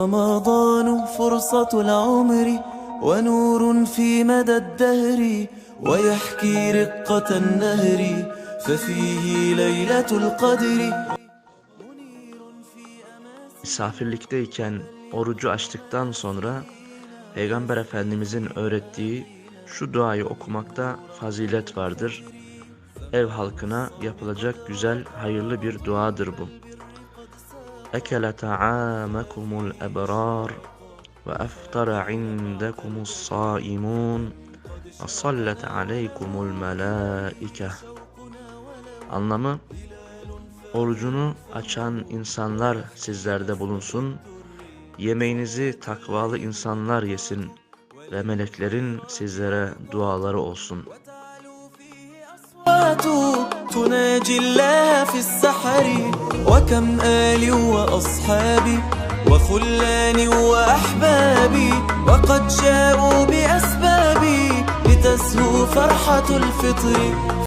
رمضان فرصة العمر ونور في مدى الدهر ويحكي رقة النهر ففيه ليلة القدر Misafirlikteyken orucu açtıktan sonra Peygamber Efendimizin öğrettiği şu duayı okumakta fazilet vardır. Ev halkına yapılacak güzel, hayırlı bir duadır bu. Ebrar ve eftara indekumus saimun ve sallet aleykumul melaike. Anlamı Orucunu açan insanlar sizlerde bulunsun. Yemeğinizi takvalı insanlar yesin ve meleklerin sizlere duaları olsun. جلاها في السحر وكم آلي وأصحابي وخلاني وأحبابي وقد جاءوا بأسبابي لتسهو فرحة الفطر.